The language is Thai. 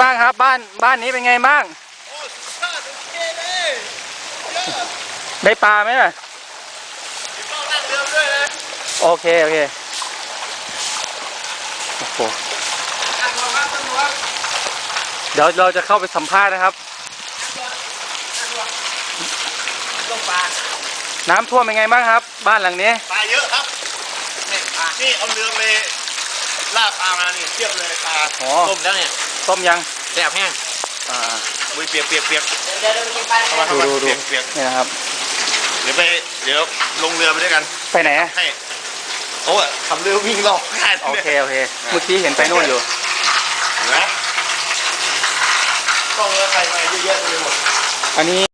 บ้างครับ บ้านบ้านนี้เป็นไงบ้างโอ้สุดยอดโอเคเลยเยอะได้ปลาไหมล่ะมีกล้องนั่งเรือด้วยนะโอเคโอเคโอ้โหนั่งรอครับนั่งรอเดี๋ยวเราจะเข้าไปสัมภาษณ์นะครับ ลงปลาน้ำท่วมเป็นไงบ้างครับ บ้านหลังนี้ ปลาเยอะครับ นี่ปลานี่เอาเรือไปล่าปลามานี่เทียบเลยปลาอ๋อต้มแล้วเนี่ย ต้มยังแซ่บแห้งอ่ามือเปียกเปียกเปียกเดี๋ยวเดี๋ยวกินไปเข้ามาเข้ามาดูดูเปียกเปียกนี่นะครับ เดี๋ยวไปเดี๋ยวลงเรือไปด้วยกันไปไหนอะให้โอ้ยทำเรือวิ่งรอบง่ายโอเคโอเค เมื่อกี้เห็นไปนู่นอยู่ เห็นไหมกล้องเรือใครมาเยอะแยะไปหมด อันนี้